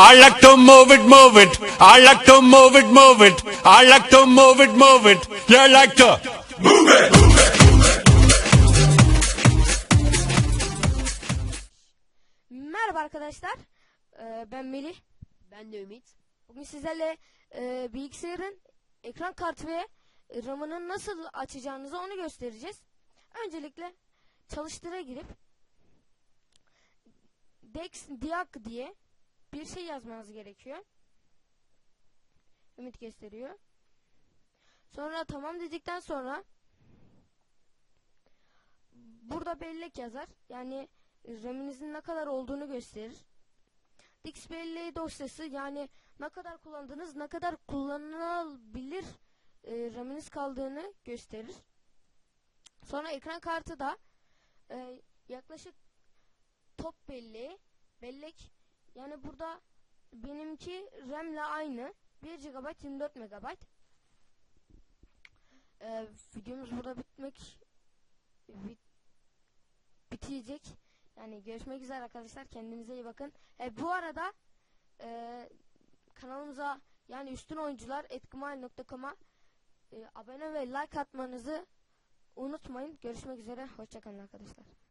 I like to move it, move it. I like to move it, move it. I like to move it, move it. You like to. Merhaba arkadaşlar. Ee, ben Melih. Ben de Ümit. Bugün sizlerle e, bilgisayarın ekran kartı ve RAM'ını nasıl açacağınızı onu göstereceğiz. Öncelikle çalıştıra girip Dex Diak diye bir şey yazmanız gerekiyor. Ümit gösteriyor. Sonra tamam dedikten sonra burada bellek yazar. Yani RAM'inizin ne kadar olduğunu gösterir. DixBelleği dosyası yani ne kadar kullandığınız, ne kadar kullanılabilir e, RAM'iniz kaldığını gösterir. Sonra ekran kartı da e, yaklaşık top belleği, bellek yani burada benimki RAM'le aynı 1 GB 24 MB. E, videomuz burada bitmek bit, bitecek. Yani görüşmek üzere arkadaşlar. Kendinize iyi bakın. E, bu arada e, kanalımıza yani üstün oyuncular etkimal.com'a e, abone ve like atmanızı unutmayın. Görüşmek üzere. Hoşçakalın arkadaşlar.